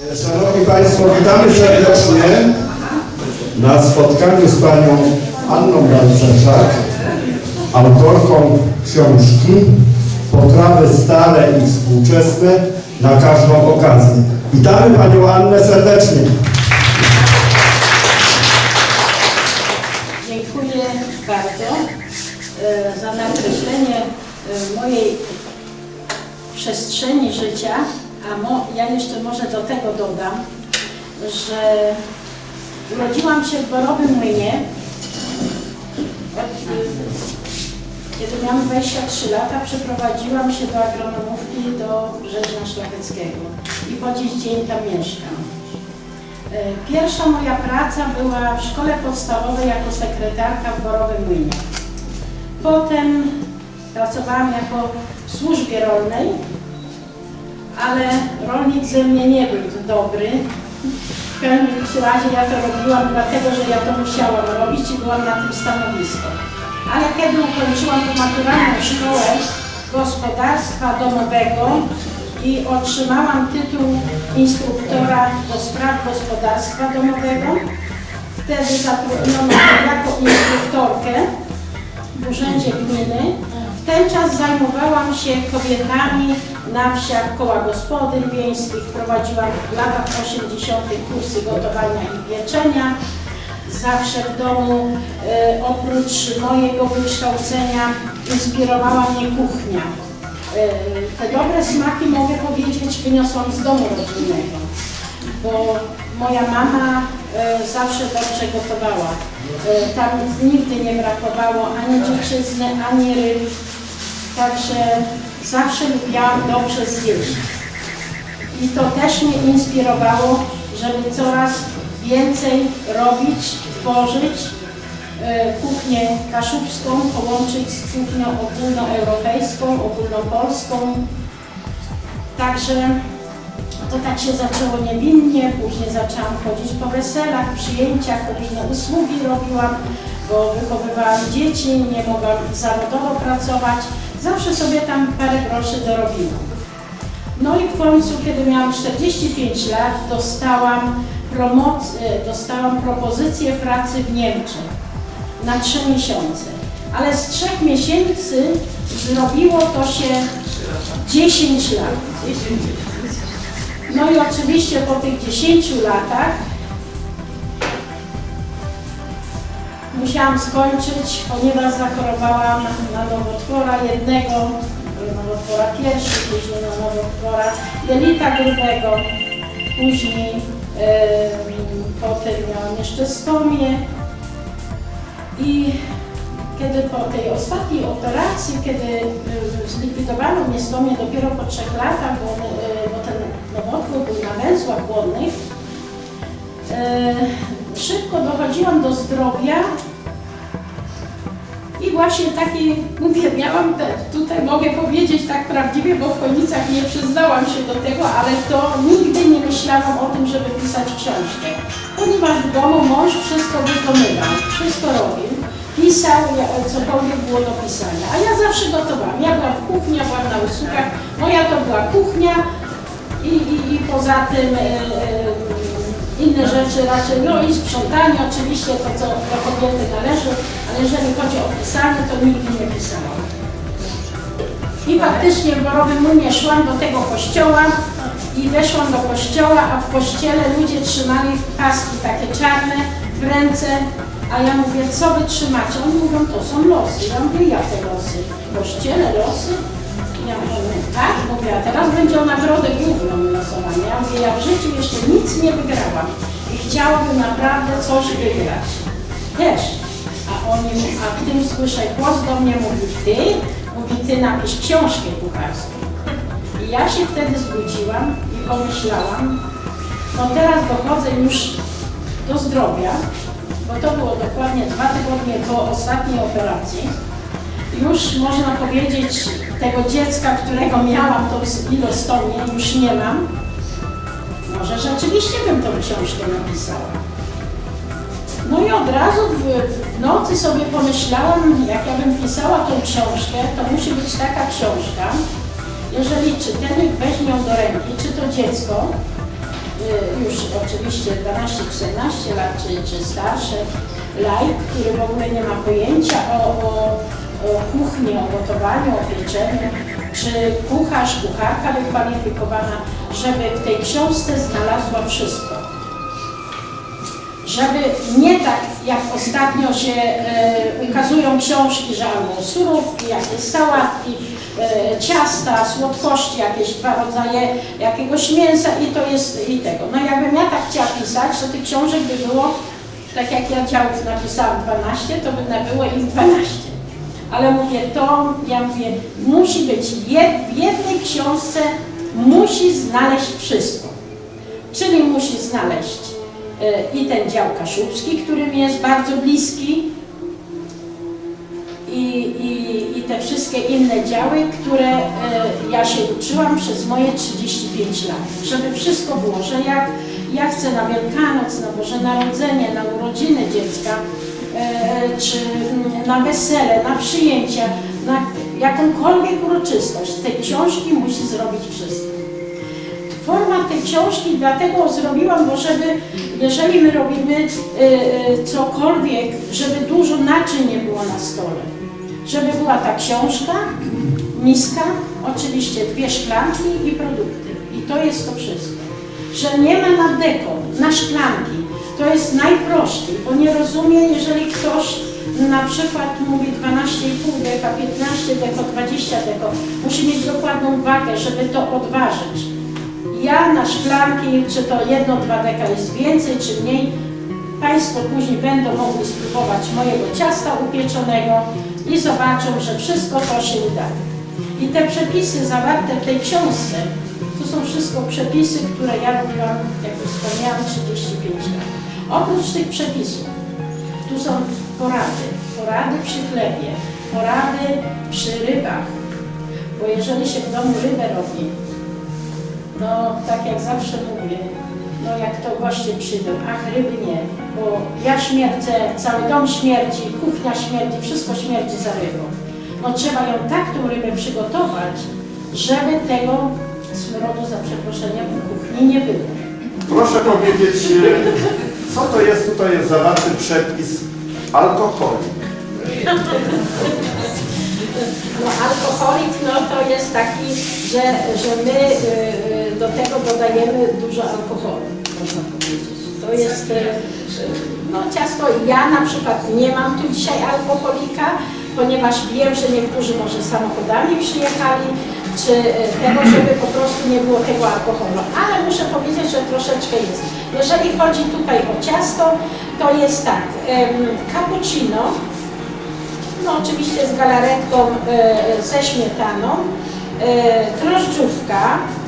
Szanowni Państwo, witamy serdecznie na spotkaniu z Panią Anną Balcerzak, autorką książki Potrawy stare i współczesne na każdą okazję. Witamy Panią Annę serdecznie. Dziękuję bardzo e, za nakreślenie e, mojej przestrzeni życia, a mo, ja jeszcze może do tego dodam, że urodziłam się w Borowym Młynie. Kiedy miałam 23 lata, przeprowadziłam się do agronomówki do Brzeżna Szlacheckiego i po dziś dzień tam mieszkam. E, Pierwsza moja praca była w szkole podstawowej jako sekretarka w Borowym Młynie. Potem pracowałam jako w służbie rolnej, ale rolnik ze mnie nie był dobry. W każdym razie ja to robiłam dlatego, że ja to musiałam robić i byłam na tym stanowisku. Ale kiedy ukończyłam maturalną szkołę gospodarstwa domowego i otrzymałam tytuł instruktora do spraw gospodarstwa domowego, wtedy zatrudniono mnie jako instruktorkę w Urzędzie Gminy. W ten czas zajmowałam się kobietami na wsiach koła gospodyń wiejskich. Prowadziłam w latach 80. kursy gotowania i pieczenia. Zawsze w domu, e, oprócz mojego wykształcenia, inspirowała mnie kuchnia. E, te dobre smaki, mogę powiedzieć, wyniosłam z domu rodzinnego, bo moja mama e, zawsze dobrze gotowała. E, tam nigdy nie brakowało ani dziczyzny, ani ryb, także zawsze lubiłam dobrze zjeść. I to też mnie inspirowało, żeby coraz więcej robić, tworzyć e, kuchnię kaszubską, połączyć z kuchnią ogólnoeuropejską, ogólnopolską. Także to tak się zaczęło niewinnie, później zaczęłam chodzić po weselach, przyjęciach, różne usługi robiłam, bo wychowywałam dzieci, nie mogłam zawodowo pracować. Zawsze sobie tam parę groszy dorobiłam. No i w końcu, kiedy miałam 45 lat, dostałam, promoc- e, dostałam propozycję pracy w Niemczech na 3 miesiące. Ale z 3 miesięcy zrobiło to się 10 lat. No i oczywiście po tych 10 latach musiałam skończyć, ponieważ zachorowałam na nowotwora jednego, nowotwora pierwszy, później na nowotwora jelita grubego, później em, potem miałam jeszcze stomię. I kiedy po tej ostatniej operacji, kiedy zlikwidowano mnie stomię dopiero po trzech latach, bo, bo ten nowotwór był na węzłach głodnych, szybko dochodziłam do zdrowia i właśnie taki, mówię, miałam, te, tutaj mogę powiedzieć tak prawdziwie, bo w Chojnicach nie przyznałam się do tego, ale to nigdy nie myślałam o tym, żeby pisać książkę. Ponieważ w domu mąż wszystko wykonywał, wszystko robił, pisał, cokolwiek było do pisania. A ja zawsze gotowałam. Ja byłam w kuchni, ja byłam na usługach. Moja to była kuchnia i, i, i poza tym e, e, inne rzeczy raczej, no i sprzątanie oczywiście, to co do kobiety należy, ale jeżeli chodzi o pisanie, to nigdy nie pisałam. I faktycznie w Borowym szłam do tego kościoła i weszłam do kościoła, a w kościele ludzie trzymali paski takie czarne w ręce, a ja mówię, co wy trzymacie? Oni mówią, to są losy. Ja mówię, jakie losy? W kościele losy? Ja mówię, tak, mówię, a teraz będzie o nagrodę główną losowanie. Ja mówię, ja w życiu jeszcze nic nie wygrałam i chciałabym naprawdę coś wygrać. Też. A oni, a w tym słyszę głos do mnie mówi, ty? Mówi, ty napisz książkę kucharską. I ja się wtedy zbudziłam i pomyślałam, no teraz dochodzę już do zdrowia, bo to było dokładnie dwa tygodnie po ostatniej operacji. Już można powiedzieć, tego dziecka, którego miałam, tą ilostomię, już nie mam. Może rzeczywiście bym tą książkę napisała. No i od razu w, nocy sobie pomyślałam, jak ja bym pisała tą książkę, to musi być taka książka, jeżeli czytelnik weźmie ją do ręki, czy to dziecko, y, już oczywiście 12-14 lat, czy, czy starsze, laik, który w ogóle nie ma pojęcia o, o, o kuchni, o gotowaniu, o pieczeniu, czy kucharz, kucharka wykwalifikowana, żeby w tej książce znalazła wszystko żeby nie tak jak ostatnio się e, ukazują książki, że albo surówki, jakieś sałatki, e, ciasta, słodkości, jakieś dwa rodzaje jakiegoś mięsa i to jest i tego. No jakbym ja tak chciała pisać, to tych książek by było, tak jak ja działów napisałam 12, to by było ich 12. Ale mówię to, ja mówię, musi być jed, w jednej książce musi znaleźć wszystko. Czyli musi znaleźć i ten dział kaszubski, który mi jest bardzo bliski i, i, i te wszystkie inne działy, które e, ja się uczyłam przez moje 35 lat. Żeby wszystko było, że jak ja chcę na Wielkanoc, na Boże Narodzenie, na urodziny dziecka, e, czy na wesele, na przyjęcia, na jakąkolwiek uroczystość, tej książki musi zrobić wszystko. Format tej książki dlatego zrobiłam, bo żeby, jeżeli my robimy y, y, cokolwiek, żeby dużo naczyń nie było na stole. Żeby była ta książka, miska, oczywiście dwie szklanki i produkty. I to jest to wszystko. Że nie ma na deko, na szklanki. To jest najprościej, bo nie rozumie, jeżeli ktoś na przykład mówi 12,5 deka, 15 deko, 20 deko, musi mieć dokładną wagę, żeby to odważyć. Ja na szklanki, czy to jedno, dwa deka jest więcej, czy mniej, Państwo później będą mogli spróbować mojego ciasta upieczonego i zobaczą, że wszystko to się udaje. I te przepisy zawarte w tej książce, to są wszystko przepisy, które ja robiłam, jak już wspomniałam, 35 lat. Oprócz tych przepisów, tu są porady. Porady przy chlebie, porady przy rybach, bo jeżeli się w domu rybę robi, no, tak jak zawsze mówię, no jak to goście przyjdą, ach ryby nie, bo ja śmierdzę, cały dom śmierdzi, kuchnia śmierdzi, wszystko śmierdzi za rybą. No trzeba ją tak tą rybę przygotować, żeby tego smrodu, za przeproszeniem, w kuchni nie było. Proszę powiedzieć, e, co to jest, tutaj jest zawarty przepis alkoholik. No alkoholik, no to jest taki, że, że my y, y, do tego dodajemy dużo alkoholu, można powiedzieć. To jest, y, no ciasto, ja na przykład nie mam tu dzisiaj alkoholika, ponieważ wiem, że niektórzy może samochodami przyjechali, czy y, tego, żeby po prostu nie było tego alkoholu. Ale muszę powiedzieć, że troszeczkę jest. Jeżeli chodzi tutaj o ciasto, to jest tak, cappuccino, no oczywiście z galaretką e, ze śmietaną, e, drożdżówka, e,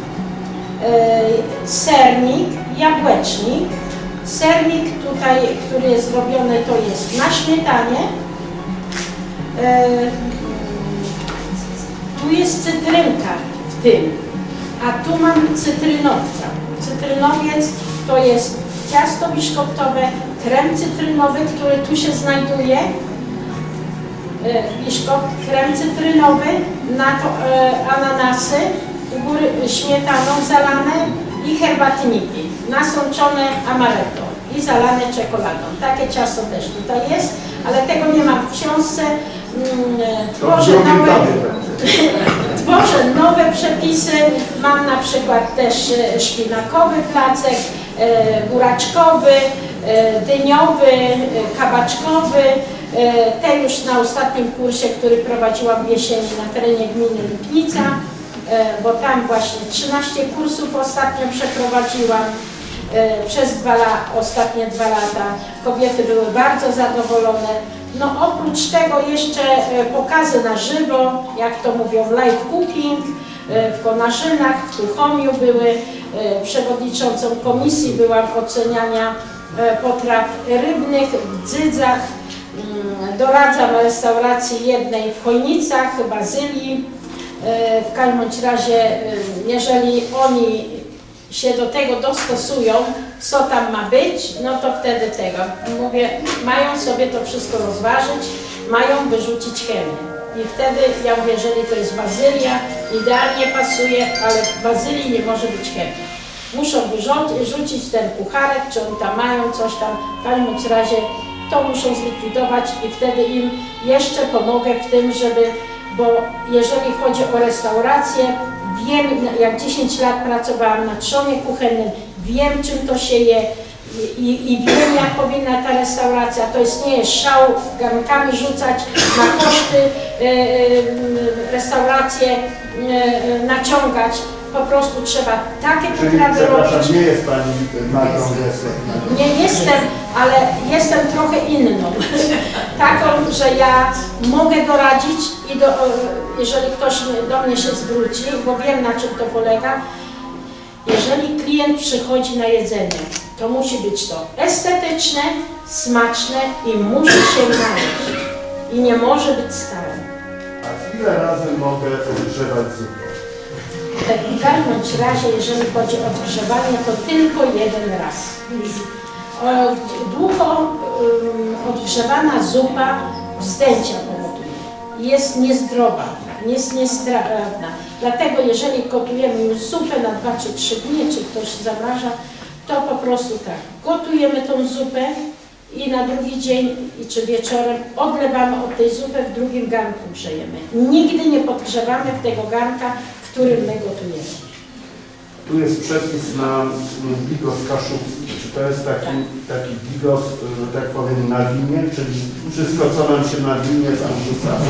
sernik, jabłecznik. Sernik tutaj, który jest zrobiony, to jest na śmietanie. E, tu jest cytrynka w tym, a tu mam cytrynowca. Cytrynowiec to jest ciasto biszkoptowe, krem cytrynowy, który tu się znajduje e, biszkopt, krem cytrynowy, na to e, ananasy, góry śmietaną zalane i herbatniki, nasączone amaretto i zalane czekoladą. Takie ciasto też tutaj jest, ale tego nie mam w książce. Mm, e, Tworzę nowe, tworzę nowe przepisy. Mam na przykład też e, szpinakowy placek, e, buraczkowy, dyniowy, kabaczkowy. Te już na ostatnim kursie, który prowadziłam w jesieni na terenie gminy Lipnica, bo tam właśnie 13 kursów ostatnio przeprowadziłam e, przez dwa la, ostatnie dwa lata. Kobiety były bardzo zadowolone. No oprócz tego jeszcze e, pokazy na żywo, jak to mówią live cooking, e, w Konarzynach, w Tuchomiu były. e, Przewodniczącą komisji byłam oceniania e, potraw rybnych w Dzydzach. Mm, Doradzam restauracji jednej w Chojnicach, Bazylii. E, W każdym razie, e, jeżeli oni się do tego dostosują, co tam ma być, no to wtedy tego. Mówię, mają sobie to wszystko rozważyć, mają wyrzucić chemię. I wtedy, ja mówię, jeżeli to jest bazylia, idealnie pasuje, ale w bazylii nie może być chemii. muszą wyrzucić rzucić ten pucharek, czy oni tam mają coś tam, w każdym razie to muszą zlikwidować i wtedy im jeszcze pomogę w tym, żeby, bo jeżeli chodzi o restaurację, wiem, jak 10 lat pracowałam na trzonie kuchennym, wiem czym to się je i, i, wiem jak powinna ta restauracja, to jest nie jest szał garnkami rzucać na koszty e, e, restaurację e, naciągać, po prostu trzeba takie Czyli, potrawy robić. nie jest Pani Gessler. Nie jestem, ale jestem trochę inną. Taką, że ja mogę doradzić i do, jeżeli ktoś do mnie się zwróci, bo wiem na czym to polega. Jeżeli klient przychodzi na jedzenie, to musi być to estetyczne, smaczne i musi się naleźć. I nie może być stałe. A ile razy mogę odgrzewać zupę? W każdym razie, jeżeli chodzi o odgrzewanie, to tylko jeden raz. Długo odgrzewana zupa wzdęcia powoduje. Jest niezdrowa, jest niestrawna. Dlatego jeżeli gotujemy już zupę na 2 czy 3 dni, czy ktoś zamraża, to po prostu tak, gotujemy tą zupę i na drugi dzień czy wieczorem odlewamy od tej zupy, w drugim garnku grzejemy. Nigdy nie podgrzewamy tego garnka, w którym my gotujemy. Tu jest przepis na mm, bigos kaszubski. Czy to jest taki, taki bigos, że tak powiem, na winie, czyli wszystko, co nam się na winie tam rzucamy?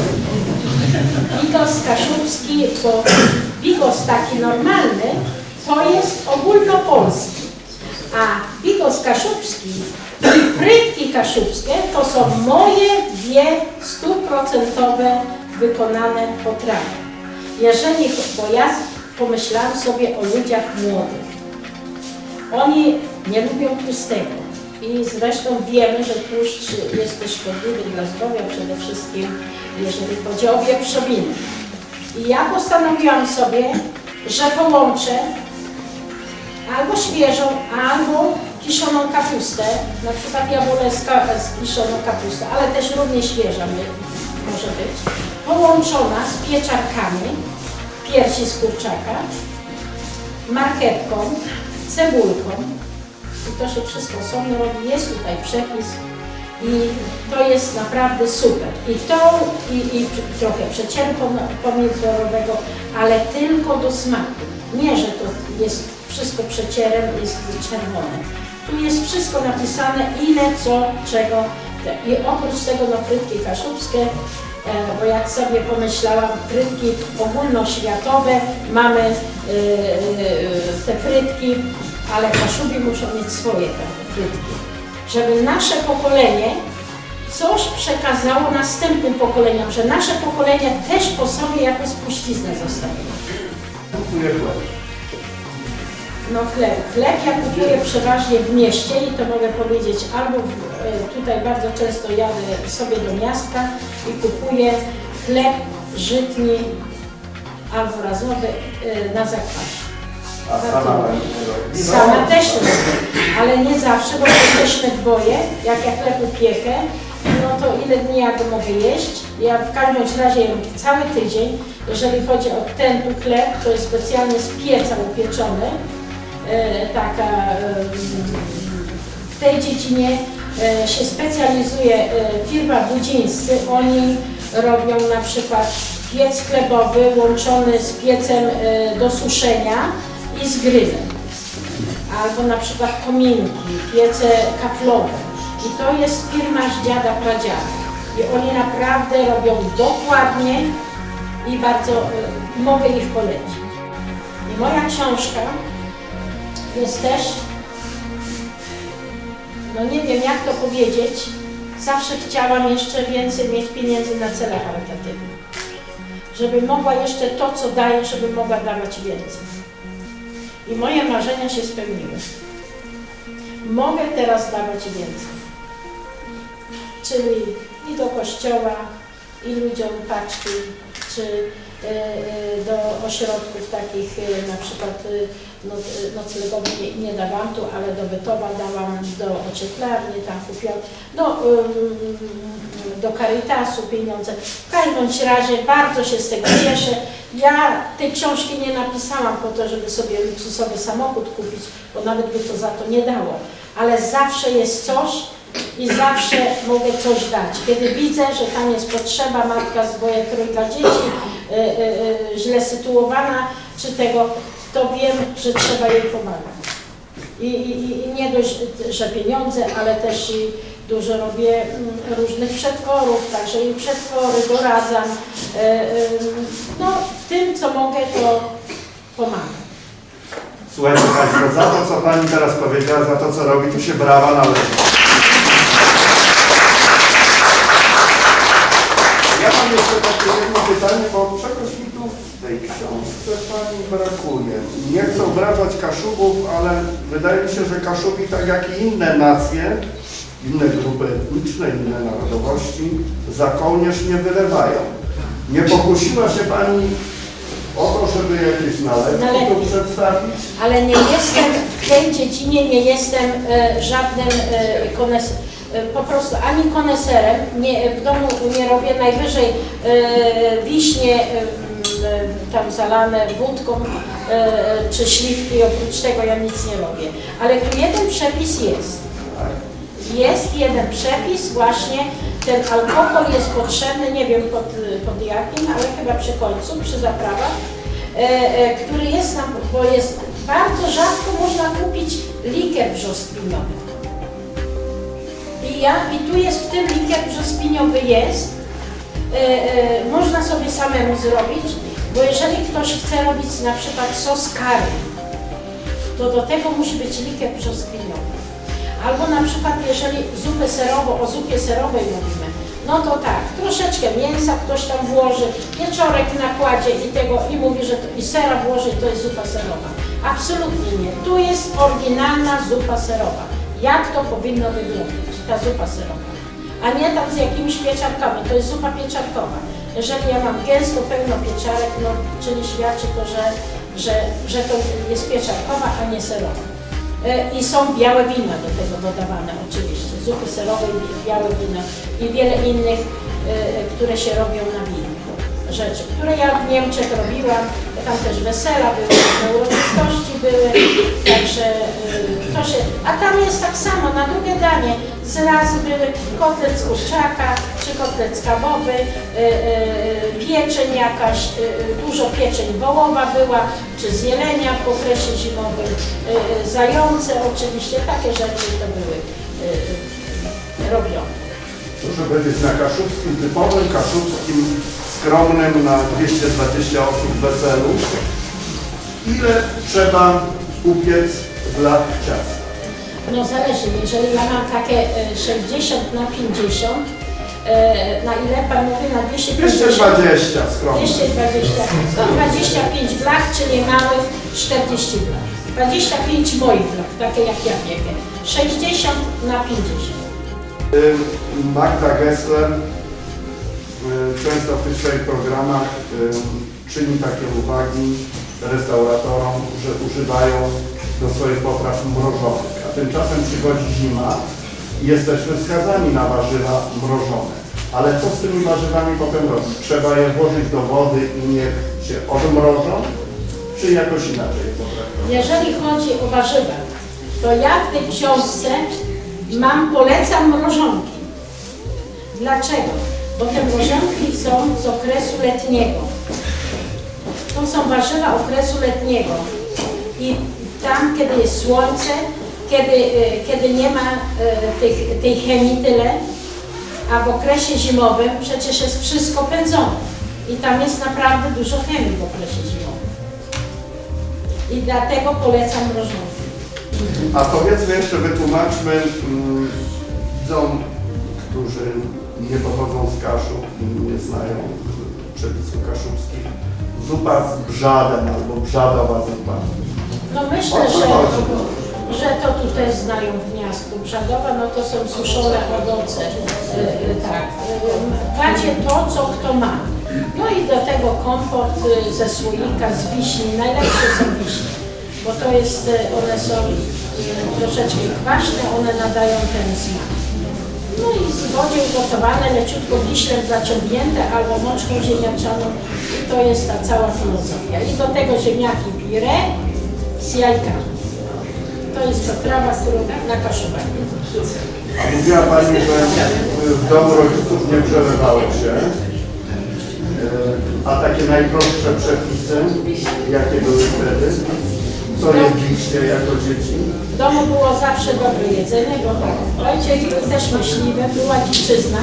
Bigos kaszubski, bo bigos taki normalny, to jest ogólnopolski. A bigos kaszubski i frytki kaszubskie to są moje dwie stuprocentowe wykonane potrawy. Jeżeli, bo ja pomyślałam sobie o ludziach młodych. Oni nie lubią tłustego. I zresztą wiemy, że tłuszcz jest też szkodliwy dla zdrowia, przede wszystkim jeżeli chodzi o wieprzowinę. I ja postanowiłam sobie, że połączę albo świeżą, albo kiszoną kapustę, na przykład ja wolę z, kiszoną kapustę, ale też równie świeża może być, połączona z pieczarkami, piersi z kurczaka, marchewką, cebulką. I to się wszystko osobno robi, jest tutaj przepis i to jest naprawdę super. I to i, i trochę przecieru pom- pomidorowego, ale tylko do smaku. Nie, że to jest wszystko przecierem, jest czerwone. Tu jest wszystko napisane, ile, co, czego. I oprócz tego no frytki kaszubskie, bo jak sobie pomyślałam, frytki ogólnoświatowe, mamy e, e, te frytki, ale Kaszubi muszą mieć swoje te frytki, żeby nasze pokolenie coś przekazało następnym pokoleniom, że nasze pokolenie też po sobie jakąś spuściznę zostawiło. Kupuję chleb. No chleb. Chleb ja kupuję przeważnie w mieście i to mogę powiedzieć albo w, e, tutaj bardzo często jadę sobie do miasta i kupuję chleb żytni albo razowy e, na zakwasie. A sama? Sama też robię, ale nie zawsze, bo jesteśmy dwoje. Jak ja chleb upiekę, no to ile dni ja go mogę jeść? Ja w każdym razie jem cały tydzień. Jeżeli chodzi o ten tu chleb, to jest specjalnie z pieca upieczony. E, taka e, w tej dziedzinie e, się specjalizuje firma Budzińscy. Oni robią na przykład piec chlebowy łączony z piecem do suszenia i z grillem. Albo na przykład kominki, piece kaflowe. I to jest firma z dziada pradziada. I oni naprawdę robią dokładnie i bardzo mogę ich polecić. I moja książka jest też, no nie wiem jak to powiedzieć, zawsze chciałam jeszcze więcej mieć pieniędzy na cele charytatywne. Żeby mogła jeszcze to, co daję, żeby mogła dawać więcej. I moje marzenia się spełniły. Mogę teraz dawać więcej. Czyli i do kościoła, i ludziom paczki, czy do ośrodków takich, y, na przykład no, noclegowych nie, nie dawałam tu, ale do Bytowa dałam, do ocieplarni tam kupiłam, do, ym, do Caritasu pieniądze. W każdym razie bardzo się z tego cieszę. Ja tej książki nie napisałam po to, żeby sobie luksusowy samochód kupić, bo nawet by to za to nie dało. Ale zawsze jest coś i zawsze mogę coś dać. Kiedy widzę, że tam jest potrzeba, matka z dwoje, trójka dzieci, źle sytuowana, czy tego, to wiem, że trzeba jej pomagać. I, i, I nie dość, że pieniądze, ale też i dużo robię mm, różnych przetworów, także i przetwory doradzam. No, tym, co mogę, to pomagam. Słuchajcie Państwo, za to, co Pani teraz powiedziała, za to, co robi, tu się brawa należy. Ja mam jeszcze takie jedno pytanie, bo czegoś mi tu w tej książce Pani brakuje. Nie chcę obrażać Kaszubów, ale wydaje mi się, że Kaszubi, tak jak i inne nacje, inne grupy etniczne, inne narodowości, za kołnierz nie wylewają. Nie pokusiła się Pani o to, żeby jakieś nalewki tu Nalewki. przedstawić? ale nie jestem w tej dziedzinie, nie jestem e, żadnym e, kones, e, po prostu ani koneserem, nie, w domu nie robię najwyżej e, wiśnie e, tam zalane wódką e, czy śliwki, oprócz tego ja nic nie robię. Ale tu jeden przepis jest. Jest jeden przepis, właśnie ten alkohol jest potrzebny, nie wiem pod, pod jakim, ale chyba przy końcu, przy zaprawach, który jest nam, bo jest bardzo rzadko można kupić likier brzoskwiniowy. I, tu jest w tym likier brzoskwiniowy jest, e, e, można sobie samemu zrobić, bo jeżeli ktoś chce robić na przykład sos curry, to do tego musi być likier brzoskwiniowy. Albo na przykład jeżeli zupę serową, o zupie serowej mówimy, no to tak, troszeczkę mięsa ktoś tam włoży, wieczorek nakładzie i tego i mówi, że to, i sera włoży to jest zupa serowa. Absolutnie nie. Tu jest oryginalna zupa serowa. Jak to powinno wyglądać, ta zupa serowa. A nie tam z jakimiś pieczarkami, to jest zupa pieczarkowa. Jeżeli ja mam gęsto, pełno pieczarek, no czyli świadczy to, że, że, że to jest pieczarkowa, a nie serowa. E, I są białe wina do tego dodawane oczywiście, zupy serowe i białe wina i wiele innych, e, które się robią na winie rzeczy, które ja w Niemczech robiłam, tam też wesela były, uroczystości były, także to się, a tam jest tak samo, na drugie danie z razu były kotlet z kurczaka, czy kotlet skabowy, e, e, pieczeń jakaś, e, dużo pieczeń wołowa była, czy z jelenia w okresie zimowym, e, zające oczywiście, takie rzeczy to były e, robione. Proszę powiedzieć, na kaszubskim, typowym kaszubskim, skromnym na 220 osób weselu, ile trzeba upiec dla ciasta? No zależy, jeżeli ja mam takie e, 60 na 50, e, na ile Pan mówi, na 250? 220 skromnie. 220, 125 blach, czyli małych 40 blach. 25 moich blach, takie jak ja wiekę. 60 na 50. Y, Magda Gessler y, często w tych swoich programach czyni takie uwagi restauratorom, że używają do swoich potraw mrożonych. A tymczasem przychodzi zima i jesteśmy skazani na warzywa mrożone. Ale co z tymi warzywami potem robić? Trzeba je włożyć do wody i niech się odmrożą, czy jakoś inaczej potraktować? Jeżeli chodzi o warzywa, to ja w tej książce mam, polecam mrożonki. Dlaczego? Bo te mrożonki są z okresu letniego. To są warzywa okresu letniego. I tam, kiedy jest słońce, kiedy, y, kiedy nie ma y, tych, tej chemii tyle, a w okresie zimowym przecież jest wszystko pędzone. I tam jest naprawdę dużo chemii w okresie zimowym. I dlatego polecam mrożonki. A powiedzmy jeszcze, wytłumaczmy mm, widzom, którzy nie pochodzą z Kaszub i nie znają przepisów kaszubskich, zupa z brzadem albo brzadowa zupa. No myślę, że, że to tu też znają w miastku. Brzadowa, no to są suszone owoce. Y, tak. Macie to, co kto ma. No i do tego kompot y, ze słoika z wiśni. Najlepsze są wiśnie, bo to jest, y, one są troszeczkę kwaśne, one nadają ten smak. No i w wodzie ugotowane, leciutko wiślem zaciągnięte albo mączką ziemniaczaną i to jest ta cała filozofia. I do tego ziemniaki pire z jajkami. To jest potrawa, którą na kaszowanie. A mówiła Pani, że w domu rodziców nie przelewało się. E, A takie najprostsze przepisy, jakie były wtedy? Co jedliście jako dzieci? W domu było zawsze dobre jedzenie, bo ojciec był też myśliwy, była dziczyzna.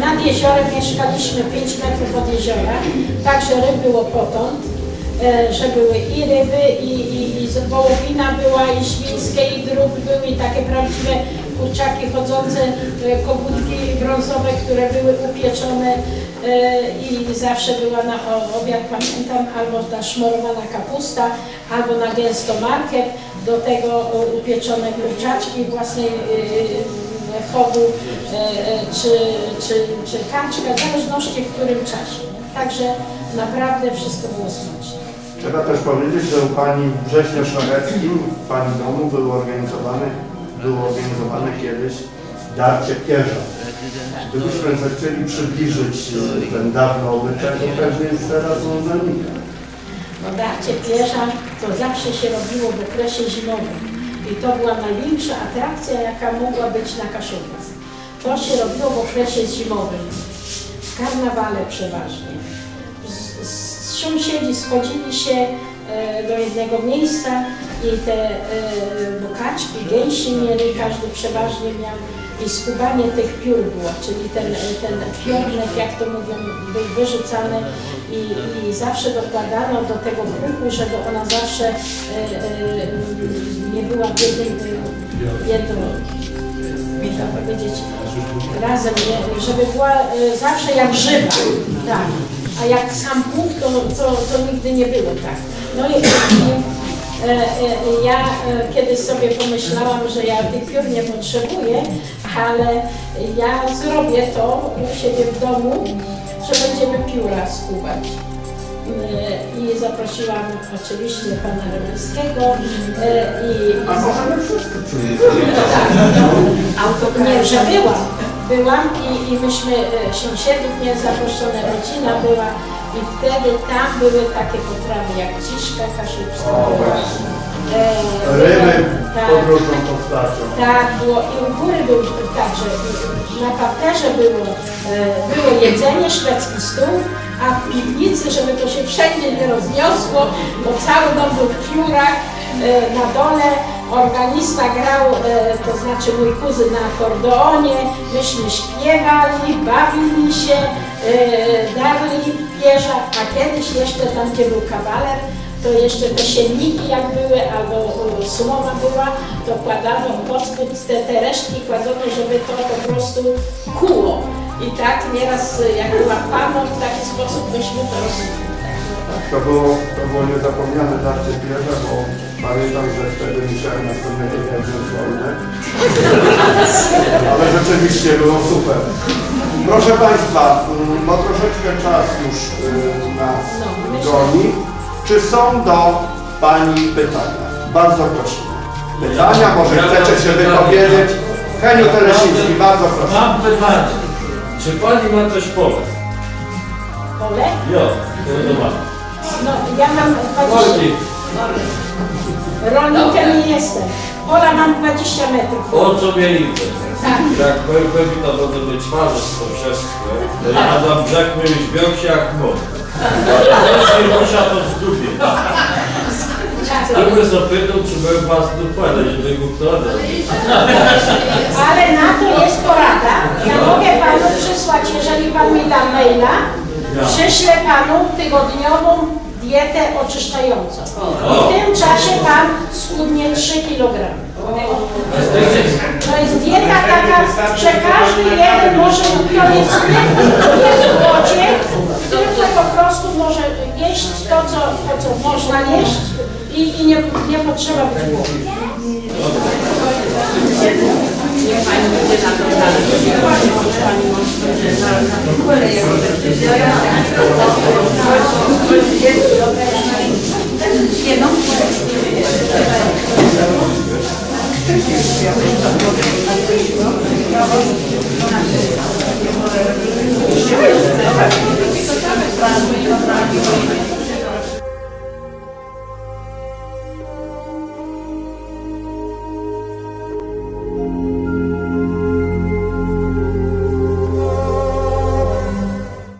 Nad jeziorem mieszkaliśmy 5 metrów od jeziora, także ryb było potąd, że były i ryby, i, i, i wołowina była, i świńskie, i drób były, i takie prawdziwe kurczaki chodzące, e, kogutki brązowe, które były upieczone e, i zawsze była na obiad, pamiętam, albo ta szmorowana kapusta, albo na gęsto marchew, do tego e, upieczone kurczaczki własnej e, chowu, e, e, czy, czy, czy kaczka, w zależności w którym czasie. Także naprawdę wszystko było smaczne. Trzeba też powiedzieć, że u Pani w Brześnie Szlacheckim, w Pani domu było organizowane, było organizowane kiedyś darcie pierza. Gdybyśmy zechcieli przybliżyć e, ten dawny obyczaj, to pewnie już teraz on zanika. No darcie pierza to zawsze się robiło w okresie zimowym i to była największa atrakcja, jaka mogła być na Kaszubiec. To się robiło w okresie zimowym, w karnawale przeważnie. Sąsiedzi schodzili się e, do jednego miejsca i te e, bokaczki, gęsi mieli, każdy przeważnie miał i skubanie tych piór było, czyli ten, ten jak to mówią, był wyrzucany i, i zawsze dokładano do tego kruchu, żeby ona zawsze e, nie była w jednym, można powiedzieć, razem, żeby była zawsze jak żywa, tak. A jak sam pług, to, to, to nigdy nie było tak. No i, e, e, ja e, kiedyś sobie pomyślałam, że ja tych piór nie potrzebuję, ale ja zrobię to u siebie w domu, że będziemy pióra skubać. E, I zaprosiłam oczywiście pana Rebelskiego e, i A możemy wszyscy przyjść. nie, że byłam. Byłam i, i myśmy e, sąsiedów nie zaproszone, rodzina była i wtedy tam były takie potrawy jak ciszka kaszubska. O, właśnie. E, Ryby tak, pod różną postacią. tak, było i u góry był także, na parterze było, e, było jedzenie, szwedzki stół, a w piwnicy, żeby to się wszędzie nie rozniosło, bo cały dom był w piórach, na dole organista grał, e, to znaczy mój kuzyn na akordeonie, myśmy śpiewali, bawili się, e, darli pierza, a kiedyś jeszcze tam, gdzie był kawaler, to jeszcze te sienniki jak były, albo e, słowa była, to kładano spód te, te resztki kładzono, żeby to po prostu kuło. I tak nieraz e, jak była paną, w taki sposób byśmy to robili. To było, to było niezapomniane darcie pierza, bo pamiętam, że wtedy musiałem następnego dnia wziąć wolne. Ale rzeczywiście było super. Proszę Państwa, mm, bo troszeczkę czas już y, nas No, goni. Czy są do Pani pytania? Bardzo prosimy. Pytania, może chcecie się wypowiedzieć? Heniu Telesiński, bardzo proszę. Mam pytanie. Czy pani ma coś pole? Pole? Jo, to ma. No, ja mam 20... Rolnik, Rolnikiem nie jestem. Pola mam 20 metrów. o co mnie idzie? Tak. Jak powiem, to będę mieć twarze z to wszystko. To ja na brzeg mój zbiął się jak młot. Jeśli musia to zgubię. Gdyby zapytał, czy byłem was dokładać, żeby go kto oddał. Ale na to jest porada. Ja mogę panu przysłać, jeżeli pan mi da maila, przyślę panu tygodniową dietę oczyszczającą. I w tym czasie pan schudnie 3 kg. To jest dieta taka, że każdy jeden może, to jest nie w głodzie, tylko po prostu może jeść to, co, to, co można jeść i, i nie, nie potrzeba być głodnym. Pani będzie na to Pani może na kule jako decyzja. Jedną